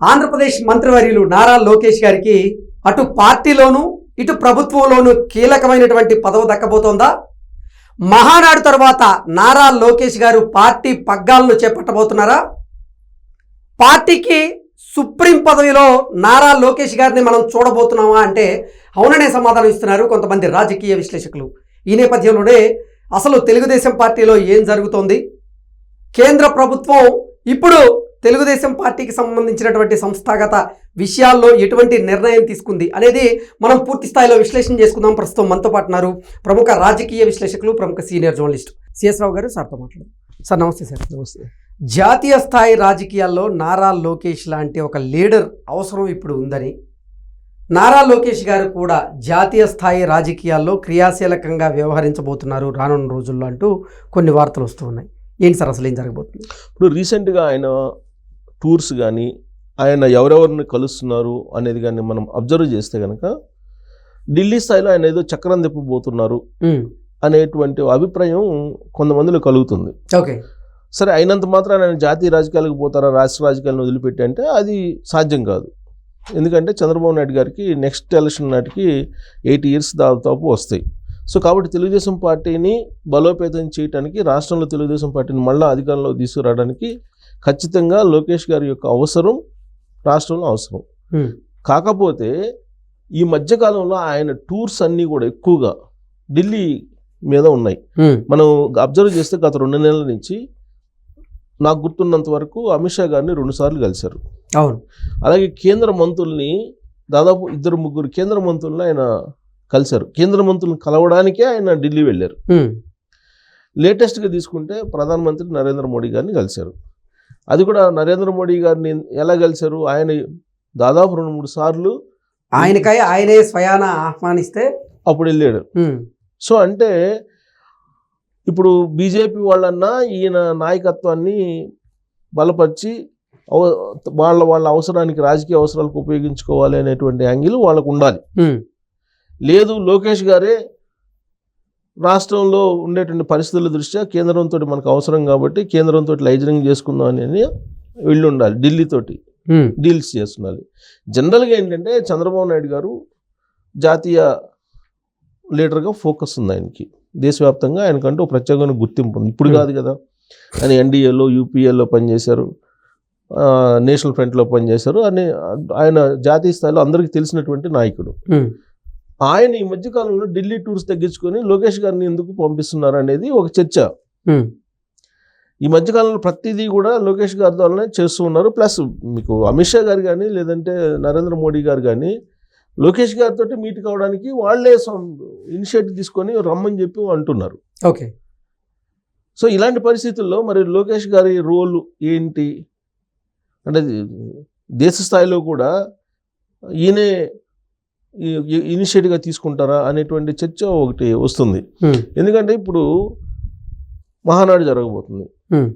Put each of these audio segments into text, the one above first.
ఆంధ్రప్రదేశ్ మంత్రివర్యులు నారా లోకేష్ గారికి అటు పార్టీలోనూ ఇటు ప్రభుత్వంలోనూ కీలకమైనటువంటి పదవి దక్కబోతోందా? మహానాడు తర్వాత నారా లోకేష్ గారు పార్టీ పగ్గాలను చేపట్టబోతున్నారా? పార్టీకి సుప్రీం పదవిలో నారా లోకేష్ గారిని మనం చూడబోతున్నామా అంటే అవుననే సమాధానం ఇస్తున్నారు కొంతమంది రాజకీయ విశ్లేషకులు. ఈ నేపథ్యంలోనే అసలు తెలుగుదేశం పార్టీలో ఏం జరుగుతోంది? కేంద్ర ప్రభుత్వం ఇప్పుడు తెలుగుదేశం పార్టీకి సంబంధించినటువంటి సంస్థాగత విషయాల్లో ఎటువంటి నిర్ణయం తీసుకుంది అనేది మనం పూర్తి స్థాయిలో విశ్లేషణ చేసుకుందాం. ప్రస్తుతం మనతో పాటు ఉన్నారు ప్రముఖ రాజకీయ విశ్లేషకులు ప్రముఖ సీనియర్ జర్నలిస్ట్ సిఎస్ రావు గారు సార్తో మాట్లాడు సార్ నమస్తే సార్. నమస్తే. జాతీయ స్థాయి రాజకీయాల్లో నారా లోకేష్ లాంటి ఒక లీడర్ అవసరం ఇప్పుడు ఉందని నారా లోకేష్ గారు కూడా జాతీయ స్థాయి రాజకీయాల్లో క్రియాశీలకంగా వ్యవహరించబోతున్నారు రానున్న రోజుల్లో అంటూ కొన్ని వార్తలు వస్తూ ఉన్నాయి. ఏంటి సార్ అసలు ఏం జరగబోతుంది? ఇప్పుడు రీసెంట్గా ఆయన టూర్స్ కానీ ఆయన ఎవరెవరిని కలుస్తున్నారు అనేది కానీ మనం అబ్జర్వ్ చేస్తే కనుక ఢిల్లీ స్థాయిలో ఆయన ఏదో చక్రం తిప్పబోతున్నారు అనేటువంటి అభిప్రాయం కొంతమందిలో కలుగుతుంది. ఓకే. సరే అయినంత మాత్రం ఆయన జాతీయ రాజకీయాలకు పోతారా రాష్ట్ర రాజకీయాలను వదిలిపెట్టి అంటే అది సాధ్యం కాదు. ఎందుకంటే చంద్రబాబు నాయుడు గారికి నెక్స్ట్ ఎలక్షన్ నాటికి ఎయిట్ ఇయర్స్ దాదాపు వస్తాయి. సో కాబట్టి తెలుగుదేశం పార్టీని బలోపేతం చేయడానికి రాష్ట్రంలో తెలుగుదేశం పార్టీని మళ్ళీ అధికారంలో తీసుకురావడానికి ఖచ్చితంగా లోకేష్ గారి యొక్క అవసరం రాష్ట్రంలో అవసరం. కాకపోతే ఈ మధ్యకాలంలో ఆయన టూర్స్ అన్నీ కూడా ఎక్కువగా ఢిల్లీ మీద ఉన్నాయి. మనం అబ్జర్వ్ చేస్తే గత రెండు నెలల నుంచి నాకు గుర్తున్నంత వరకు అమిత్ షా గారిని రెండుసార్లు కలిశారు. అవును. అలాగే కేంద్ర మంత్రుల్ని దాదాపు ఇద్దరు ముగ్గురు కేంద్ర మంత్రులను ఆయన కలిశారు. కేంద్ర మంత్రులను కలవడానికే ఆయన ఢిల్లీ వెళ్ళారు. లేటెస్ట్గా తీసుకుంటే ప్రధానమంత్రి నరేంద్ర మోడీ గారిని కలిశారు. అది కూడా నరేంద్ర మోడీ గారిని ఎలా కలిశారు ఆయన దాదాపు రెండు మూడు సార్లు ఆయనకై ఆయనే స్వయాన ఆహ్వానిస్తే అప్పుడు వెళ్ళాడు. సో అంటే ఇప్పుడు బీజేపీ వాళ్ళన్నా ఈయన నాయకత్వాన్ని బలపరిచి వాళ్ళ వాళ్ళ అవసరానికి రాజకీయ అవసరాలకు ఉపయోగించుకోవాలి అనేటువంటి యాంగిల్ వాళ్ళకు ఉండాలి. లేదు లోకేష్ గారే రాష్ట్రంలో ఉండేటువంటి పరిస్థితుల దృష్ట్యా కేంద్రంతో మనకు అవసరం కాబట్టి కేంద్రంతో లైజనింగ్ చేసుకుందాం అని వెళ్ళి ఉండాలి ఢిల్లీతోటి డీల్స్ చేస్తున్నారు. జనరల్గా ఏంటంటే చంద్రబాబు నాయుడు గారు జాతీయ లీడర్గా ఫోకస్ ఉంది ఆయనకి. దేశవ్యాప్తంగా ఆయనకంటూ ఒక ప్రత్యేకమైన గుర్తింపు ఉంది. ఇప్పుడు కాదు కదా ఆయన ఎన్డీఏలో యూపీఏలో పనిచేశారు నేషనల్ ఫ్రంట్లో పనిచేశారు అని ఆయన జాతీయ స్థాయిలో అందరికీ తెలిసినటువంటి నాయకుడు. ఆయన ఈ మధ్యకాలంలో ఢిల్లీ టూర్స్ తగ్గించుకొని లోకేష్ గారిని ఎందుకు పంపిస్తున్నారు అనేది ఒక చర్చ. ఈ మధ్యకాలంలో ప్రతిదీ కూడా లోకేష్ గారి ద్వారానే చేస్తూ ఉన్నారు. ప్లస్ మీకు అమిత్ షా గారు కానీ లేదంటే నరేంద్ర మోడీ గారు కానీ లోకేష్ గారితో మీట్ కావడానికి వాళ్ళే ఇనిషియేటివ్ తీసుకొని రమ్మని చెప్పి అంటున్నారు. ఓకే. సో ఇలాంటి పరిస్థితుల్లో మరి లోకేష్ గారి రోల్ ఏంటి? అంటే దేశ స్థాయిలో కూడా ఈయనే ఇనిషియేటివ్గా తీసుకుంటారా అనేటువంటి చర్చ ఒకటి వస్తుంది. ఎందుకంటే ఇప్పుడు మహానాడు జరగబోతుంది.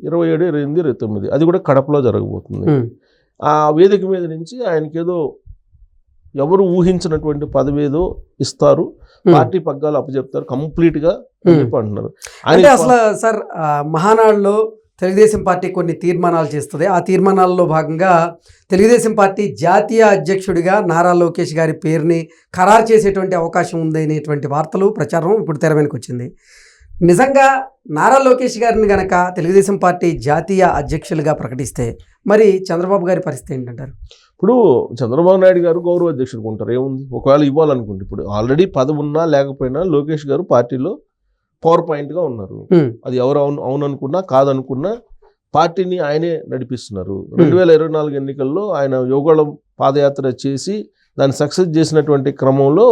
ఇరవై ఏడు ఇరవై ఎనిమిది ఇరవై తొమ్మిది అది కూడా కడపలో జరగబోతుంది. ఆ వేదిక మీద నుంచి ఆయనకి ఏదో ఎవరు ఊహించినటువంటి పదవి ఏదో ఇస్తారు. పార్టీ పగ్గాలు అప్పచెప్తారు కంప్లీట్గా అని ఉమ్. చెప్పి అంటున్నారు. అంటే అసలు సార్ మహానాడులో తెలుగుదేశం పార్టీ కొన్ని తీర్మానాలు చేస్తుంది. ఆ తీర్మానాల్లో భాగంగా తెలుగుదేశం పార్టీ జాతీయ అధ్యక్షుడిగా నారా లోకేష్ గారి పేరుని ఖరారు చేసేటువంటి అవకాశం ఉంది అనేటువంటి వార్తలు ప్రచారం ఇప్పుడు తెర వెనుక వచ్చింది. నిజంగా నారా లోకేష్ గారిని గనక తెలుగుదేశం పార్టీ జాతీయ అధ్యక్షులుగా ప్రకటిస్తే మరి చంద్రబాబు గారి పరిస్థితి ఏంటంటారు? ఇప్పుడు చంద్రబాబు నాయుడు గారు గౌరవ అధ్యక్షుడు ఉంటారు. ఏముంది? ఒకవేళ ఇవ్వాలనుకుంటే ఇప్పుడు ఆల్రెడీ పదవి ఉన్నా లేకపోయినా లోకేష్ గారు పార్టీలో పవర్ పాయింట్గా ఉన్నారు అది ఎవరు అవును అవుననుకున్నా కాదనుకున్నా పార్టీని ఆయనే నడిపిస్తున్నారు. రెండు వేల ఇరవై నాలుగు ఎన్నికల్లో ఆయన యోగాళం పాదయాత్ర చేసి దాన్ని సక్సెస్ చేసినటువంటి క్రమంలో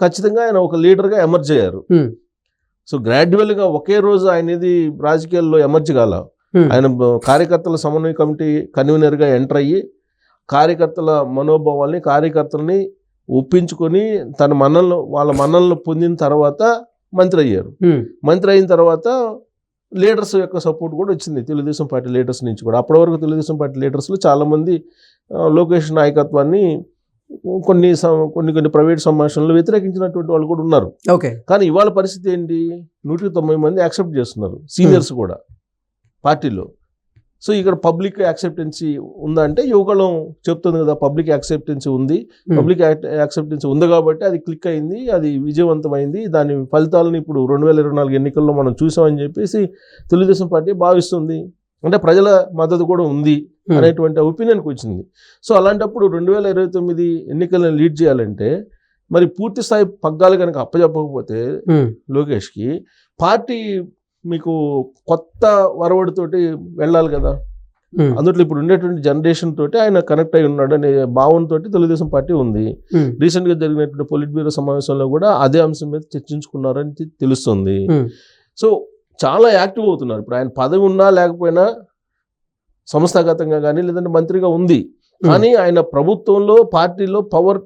ఖచ్చితంగా ఆయన ఒక లీడర్గా ఎమర్జ్ అయ్యారు. సో గ్రాడ్యువల్గా ఒకే రోజు ఆయన ఇది రాజకీయాల్లో ఎమర్జ్ కాల. ఆయన కార్యకర్తల సమన్వయ కమిటీ కన్వీనర్గా ఎంటర్ అయ్యి కార్యకర్తల మనోభావాల్ని కార్యకర్తల్ని ఒప్పించుకొని తన మన్నలను వాళ్ళ మన్నలను పొందిన తర్వాత మంత్రి అయ్యారు మంత్రి అయిన తర్వాత లీడర్స్ యొక్క సపోర్ట్ కూడా వచ్చింది. తెలుగుదేశం పార్టీ లీడర్స్ నుంచి కూడా. అప్పటి వరకు తెలుగుదేశం పార్టీ లీడర్స్లో చాలామంది లోకేష్ నాయకత్వాన్ని కొన్ని కొన్ని కొన్ని ప్రైవేట్ సమావేశంలో వ్యతిరేకించినటువంటి వాళ్ళు కూడా ఉన్నారు. ఓకే. కానీ ఇవాళ పరిస్థితి ఏంటి? నూటికి తొంభై మంది యాక్సెప్ట్ చేస్తున్నారు. సీనియర్స్ కూడా పార్టీలో. సో ఇక్కడ పబ్లిక్ యాక్సెప్టెన్సీ ఉందా అంటే యువకులం చెప్తుంది కదా పబ్లిక్ యాక్సెప్టెన్సీ ఉంది. Hmm. పబ్లిక్ యాక్సెప్టెన్సీ ఉంది కాబట్టి అది క్లిక్ అయింది అది విజయవంతమైంది. దాని ఫలితాలను ఇప్పుడు రెండు వేల ఇరవై నాలుగు ఎన్నికల్లో మనం చూసామని చెప్పేసి తెలుగుదేశం పార్టీ భావిస్తుంది. అంటే ప్రజల మద్దతు కూడా ఉంది Hmm. అనేటువంటి ఒపీనియన్కి వచ్చింది. సో అలాంటప్పుడు రెండు వేల ఇరవై తొమ్మిది ఎన్నికలను లీడ్ చేయాలంటే మరి పూర్తి స్థాయి పగ్గాలు కనుక అప్పచెప్పకపోతే ఉమ్, లోకేష్కి పార్టీ మీకు కొత్త వరవడితోటి వెళ్ళాలి కదా. అందులో ఇప్పుడు ఉండేటువంటి జనరేషన్ తోటి ఆయన కనెక్ట్ అయి ఉన్నాడు అనే భావనతో తెలుగుదేశం పార్టీ ఉంది. ఉమ్, రీసెంట్గా జరిగినటువంటి పొలిట్ బ్యూరో సమావేశంలో కూడా అదే అంశం మీద చర్చించుకున్నారని తెలుస్తుంది. సో చాలా యాక్టివ్ అవుతున్నారు. ఇప్పుడు ఆయన పదవి ఉన్నా లేకపోయినా సంస్థాగతంగా కానీ లేదంటే మంత్రిగా ఉంది. కానీ ఆయన ప్రభుత్వంలో పార్టీలో పవర్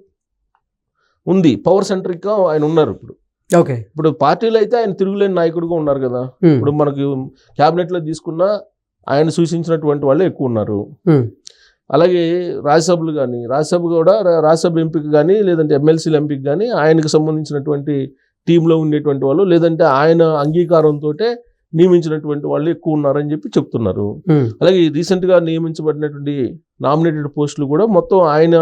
ఉంది. పవర్ సెంట్రిక్గా ఆయన ఉన్నారు ఇప్పుడు. ఓకే. ఇప్పుడు పార్టీలో అయితే ఆయన తిరుగులేని నాయకుడిగా ఉన్నారు కదా. ఇప్పుడు మనకి క్యాబినెట్లో తీసుకున్నా ఆయన సూచించినటువంటి వాళ్ళే ఎక్కువ ఉన్నారు. అలాగే రాజ్యసభలు కానీ రాజ్యసభ కూడా రాజ్యసభ ఎంపిక కానీ లేదంటే ఎమ్మెల్సీల ఎంపిక కానీ ఆయనకు సంబంధించినటువంటి టీంలో ఉండేటువంటి వాళ్ళు లేదంటే ఆయన అంగీకారంతో నియమించినటువంటి వాళ్ళు ఎక్కువ ఉన్నారని చెప్పి చెప్తున్నారు. అలాగే రీసెంట్గా నియమించబడినటువంటి నామినేటెడ్ పోస్టులు కూడా మొత్తం ఆయన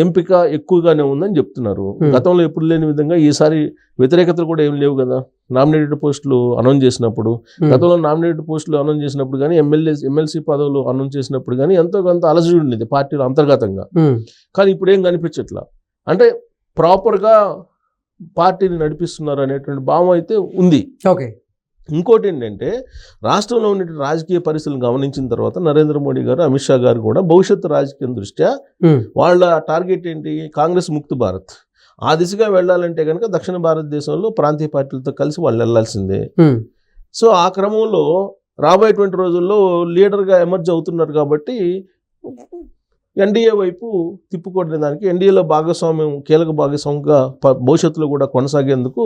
ఎంపిక ఎక్కువగానే ఉందని చెప్తున్నారు. గతంలో ఎప్పుడు లేని విధంగా ఈసారి వ్యతిరేకతలు కూడా ఏం లేవు కదా. నామినేటెడ్ పోస్టులు అనౌన్స్ చేసినప్పుడు గతంలో నామినేటెడ్ పోస్టులు అనౌన్స్ చేసినప్పుడు కానీ ఎమ్మెల్యే ఎమ్మెల్సీ పదవులు అనౌన్స్ చేసినప్పుడు కానీ ఎంతో కొంత అలజడి ఉండేది పార్టీలో అంతర్గతంగా. కానీ ఇప్పుడు ఏం కనిపించట్లా? అంటే ప్రాపర్గా పార్టీని నడిపిస్తున్నారు అనేటువంటి భావం అయితే ఉంది. ఓకే. ఇంకోటి ఏంటంటే రాష్ట్రంలో ఉండే రాజకీయ పరిస్థితులను గమనించిన తర్వాత నరేంద్ర మోడీ గారు అమిత్ షా గారు కూడా భవిష్యత్తు రాజకీయం దృష్ట్యా వాళ్ళ టార్గెట్ ఏంటి? కాంగ్రెస్ ముక్త భారత్. ఆ దిశగా వెళ్ళాలంటే కనుక దక్షిణ భారతదేశంలో ప్రాంతీయ పార్టీలతో కలిసి వాళ్ళు వెళ్ళాల్సిందే. ఉమ్, సో ఆ క్రమంలో రాబోయేటువంటి రోజుల్లో లీడర్గా ఎమర్జ్ అవుతున్నారు కాబట్టి ఎన్డీఏ వైపు తిప్పుకొట్టిన దానికి ఎన్డీఏలో భాగస్వామ్యం కీలక భాగస్వామిగా ప- భవిష్యత్తులో కూడా కొనసాగేందుకు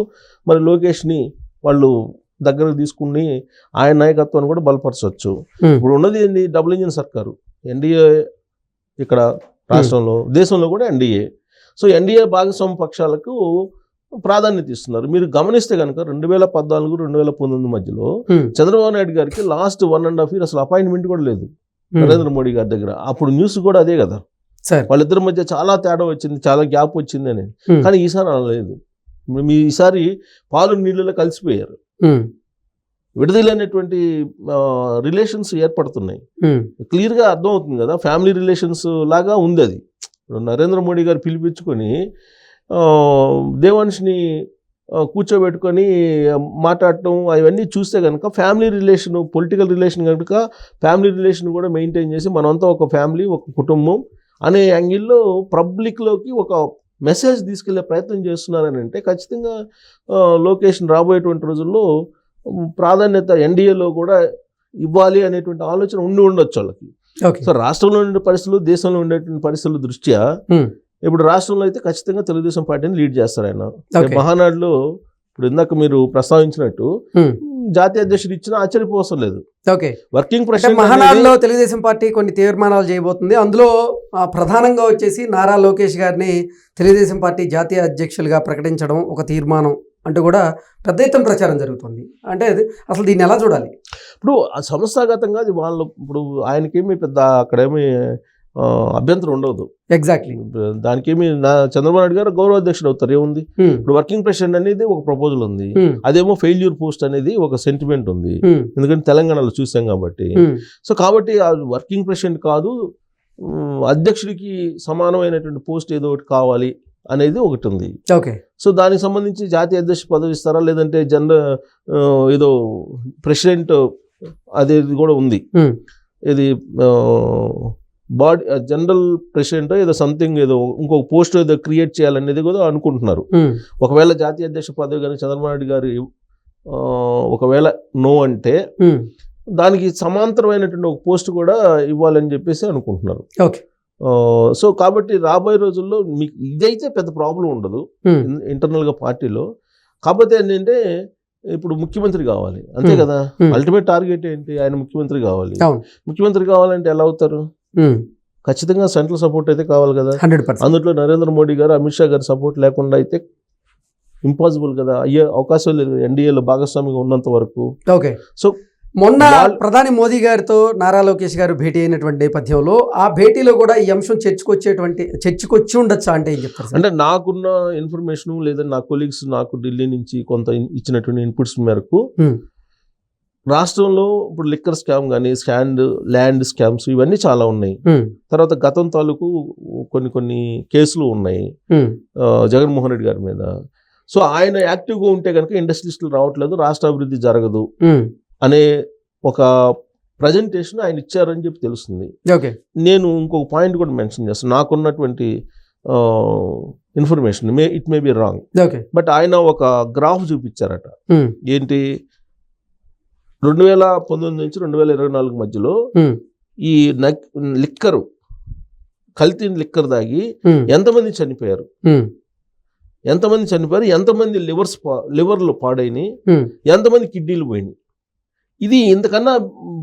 మరి లోకేష్ని వాళ్ళు దగ్గరకు తీసుకుని ఆయన నాయకత్వాన్ని కూడా బలపరచవచ్చు. ఇప్పుడు ఉన్నది ఏంది? డబుల్ ఇంజిన్ సర్కారు. ఎన్డీఏ ఇక్కడ రాష్ట్రంలో దేశంలో కూడా ఎన్డీఏ. సో ఎన్డీఏ భాగస్వామ్య పక్షాలకు ప్రాధాన్యత ఇస్తున్నారు. మీరు గమనిస్తే కనుక రెండు వేల పద్నాలుగు రెండు వేల పంతొమ్మిది మధ్యలో చంద్రబాబు నాయుడు గారికి last one and half year అసలు అపాయింట్మెంట్ కూడా లేదు. నరేంద్ర మోడీ గారి దగ్గర. అప్పుడు న్యూస్ కూడా అదే కదా. వాళ్ళిద్దరి మధ్య చాలా తేడా వచ్చింది చాలా గ్యాప్ వచ్చింది అని. కానీ ఈసారి అలా లేదు. మీ ఈసారి పాలు నీళ్ళలో కలిసిపోయారు. విడదీలైనటువంటి రిలేషన్స్ ఏర్పడుతున్నాయి. క్లియర్గా అర్థమవుతుంది కదా ఫ్యామిలీ రిలేషన్స్ లాగా ఉంది అది. నరేంద్ర మోడీ గారు పిలిపించుకొని ఆ, కూర్చోబెట్టుకొని మాట్లాడటం అవన్నీ చూస్తే కనుక ఫ్యామిలీ రిలేషన్ పొలిటికల్ రిలేషన్ కనుక ఫ్యామిలీ రిలేషన్ కూడా మెయింటైన్ చేసి మనమంతా ఒక ఫ్యామిలీ ఒక కుటుంబం అనే యాంగిల్లో పబ్లిక్లోకి ఒక మెసేజ్ తీసుకెళ్ళే ప్రయత్నం చేస్తున్నారని అంటే ఖచ్చితంగా ఆ, లోకేష్ రాబోయేటువంటి రోజుల్లో ప్రాధాన్యత ఎన్డీఏలో కూడా ఇవ్వాలి అనేటువంటి ఆలోచన ఉండి ఉండొచ్చు వాళ్ళకి. సో రాష్ట్రంలో ఉండే పరిస్థితులు దేశంలో ఉండేటువంటి పరిస్థితుల దృష్ట్యా ఇప్పుడు రాష్ట్రంలో అయితే ఖచ్చితంగా తెలుగుదేశం పార్టీని లీడ్ చేస్తారు ఆయన మహానాడులో ఇప్పుడు ఇందాక మీరు ప్రస్తావించినట్టు జాతీయ అధ్యక్షుడు ఇచ్చినా ఆశ్చర్యపోవసం లేదు. ఓకే. వర్కింగ్ ప్రెసిడెంట్ మహానాడులో తెలుగుదేశం పార్టీ కొన్ని తీర్మానాలు చేయబోతుంది. అందులో ప్రధానంగా వచ్చేసి నారా లోకేష్ గారిని తెలుగుదేశం పార్టీ జాతీయ అధ్యక్షులుగా ప్రకటించడం ఒక తీర్మానం అంటూ కూడా పెద్ద ఎత్తున ప్రచారం జరుగుతుంది. అంటే అది- అసలు దీన్ని ఎలా చూడాలి? ఇప్పుడు సంస్థాగతంగా అది వాళ్ళు ఇప్పుడు ఆయనకేమి పెద్ద అక్కడేమి అభ్యంతరం ఉండదు. ఎగ్జాక్ట్లీ దానికేమి నా చంద్రబాబు నాయుడు గారు గౌరవ అధ్యక్షుడు అవుతారు. ఏముంది? ఇప్పుడు వర్కింగ్ ప్రెసిడెంట్ అనేది ఒక ప్రపోజల్ ఉంది. అదేమో ఫెయిల్యూర్ పోస్ట్ అనేది ఒక సెంటిమెంట్ ఉంది. ఎందుకంటే తెలంగాణలో చూసాం కాబట్టి. సో కాబట్టి వర్కింగ్ ప్రెసిడెంట్ కాదు అధ్యక్షుడికి సమానమైనటువంటి పోస్ట్ ఏదో ఒకటి కావాలి అనేది ఒకటి ఉంది. ఓకే సో దానికి సంబంధించి జాతీయ అధ్యక్ష పదవి ఇస్తారా? లేదంటే జనరల్ ఏదో ప్రెసిడెంట్ అదేది కూడా ఉంది. ఇది బాడీ జనరల్ ప్రెసిడెంట్ ఏదో సంథింగ్ ఏదో ఇంకొక పోస్ట్ ఏదో క్రియేట్ చేయాలనేది కూడా అనుకుంటున్నారు. ఒకవేళ జాతీయ అధ్యక్ష పదవి కానీ చంద్రబాబు నాయుడు గారు ఒకవేళ నో అంటే దానికి సమాంతరమైనటువంటి ఒక పోస్ట్ కూడా ఇవ్వాలని చెప్పేసి అనుకుంటున్నారు. సో కాబట్టి రాబోయే రోజుల్లో మీకు ఇదైతే పెద్ద ప్రాబ్లం ఉండదు ఇన్- ఇంటర్నల్గా పార్టీలో. కాకపోతే ఏంటంటే ఇప్పుడు ముఖ్యమంత్రి కావాలి. అంతే Hmm. కదా? Hmm. అల్టిమేట్ టార్గెట్ ఏంటి? ఆయన ముఖ్యమంత్రి కావాలి. ముఖ్యమంత్రి కావాలంటే ఎలా అవుతారు? ఖచ్చితంగా సెంట్రల్ సపోర్ట్ అయితే కావాలి కదా. అందులో నరేంద్ర మోడీ గారు అమిత్ షా గారి సపోర్ట్ లేకుండా అయితే ఇంపాసిబుల్ కదా. అయ్యే అవకాశం లేదు. ఎన్డీఏలో భాగస్వామిగా ఉన్నంత వరకు. ఓకే. మొన్న వాళ్ళు- ప్రధాని మోదీ గారితో నారా లోకేష్ గారు భేటీ అయినటువంటి నేపథ్యంలో ఆ భేటీలో కూడా ఈ అంశం చర్చకొచ్చేటువంటి చర్చకొచ్చి ఉండొచ్చా అంటే ఏం చెప్తారు అంటే నాకున్న ఇన్ఫర్మేషన్ లేదా నా కొలీగ్స్ నాకు ఢిల్లీ నుంచి కొంత ఇచ్చినటువంటి ఇన్పుట్స్ మేరకు. రాష్ట్రంలో ఇప్పుడు లిక్కర్ స్కామ్ కానీ స్కాండ్ ల్యాండ్ స్కామ్స్ ఇవన్నీ చాలా ఉన్నాయి. తర్వాత గతం తాలూకు కొన్ని కొన్ని కేసులు ఉన్నాయి. జగన్మోహన్ రెడ్డి గారి మీద. సో ఆయన యాక్టివ్గా ఉంటే కనుక ఇండస్ట్రీస్టులు రావట్లేదు రాష్ట్ర అభివృద్ధి జరగదు అనే ఒక ప్రజెంటేషన్ ఆయన ఇచ్చారని చెప్పి తెలుస్తుంది. ఓకే. నేను ఇంకొక పాయింట్ కూడా మెన్షన్ చేస్తాను. నాకున్నటువంటి information may it may be wrong. But ఆయన ఒక గ్రాఫ్ చూపించారట. ఏంటి? రెండు వేల పంతొమ్మిది నుంచి రెండు వేల ఇరవై నాలుగు మధ్యలో ఈ లిక్కరు కల్తీ లిక్కర్ దాగి ఎంతమంది చనిపోయారు? ఎంతమంది చనిపోయారు? ఎంతమంది లివర్స్ పా- లివర్లు పాడైనాయి? ఉమ్, ఎంతమంది కిడ్నీలు పోయినాయి? ఇది ఇంతకన్నా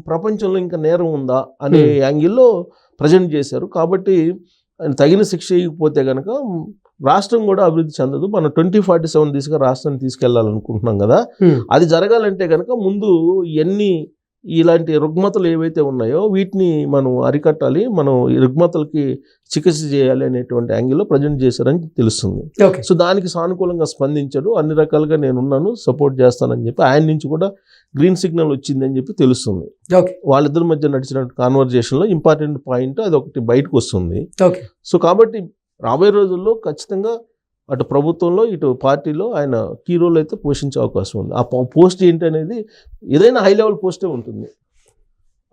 ప్రపంచంలో ఇంకా నేరం ఉందా అనే. యాంగిల్లో ప్రజెంట్ చేశారు. కాబట్టి ఆయన తగిన శిక్ష ఇవ్వకపోతే కనుక రాష్ట్రం కూడా అభివృద్ధి చెందదు. మనం ట్వంటీ ఫార్టీ సెవెన్ దిశగా రాష్ట్రాన్ని తీసుకెళ్ళాలనుకుంటున్నాం కదా. అది జరగాలంటే కనుక ముందు ఇవన్నీ ఇలాంటి రుగ్మతలు ఏవైతే ఉన్నాయో వీటిని మనం అరికట్టాలి మనం ఈ రుగ్మతలకి చికిత్స చేయాలి అనేటువంటి యాంగిల్లో ప్రజెంట్ చేశారని తెలుస్తుంది. సో దానికి సానుకూలంగా స్పందించాడు అన్ని రకాలుగా నేనున్నాను సపోర్ట్ చేస్తానని చెప్పి ఆయన నుంచి కూడా గ్రీన్ సిగ్నల్ వచ్చిందని చెప్పి తెలుస్తుంది. వాళ్ళిద్దరి మధ్య నడిచిన కాన్వర్జేషన్లో ఇంపార్టెంట్ పాయింట్ అది ఒకటి బయటకు వస్తుంది. సో కాబట్టి రాబోయే రోజుల్లో ఖచ్చితంగా అటు ప్రభుత్వంలో ఇటు పార్టీలో ఆయన కీ రోల్ అయితే పోషించే అవకాశం ఉంది. ఆ పోస్ట్ ఏంటి అనేది ఏదైనా హై లెవెల్ పోస్టే ఉంటుంది.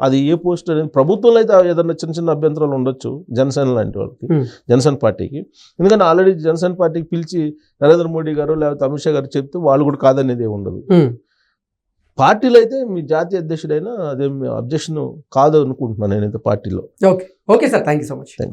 అది ఏ పోస్ట్ అనేది ప్రభుత్వంలో అయితే ఏదైనా చిన్న చిన్న అభ్యంతరాలు ఉండొచ్చు జనసేన లాంటి వాళ్ళకి. జనసేన పార్టీకి. ఎందుకంటే ఆల్రెడీ జనసేన పార్టీకి పిలిచి నరేంద్ర మోడీ గారు లేకపోతే అమిత్ షా గారు చెప్తే వాళ్ళు కూడా కాదనేది ఏమి ఉండదు పార్టీలో అయితే మీ జాతీయ అధ్యక్షుడైనా అదేం అబ్జెక్షన్ కాదు అనుకుంటున్నాను నేనైతే పార్టీలో. Okay. Okay sir. Thank you so much. Thank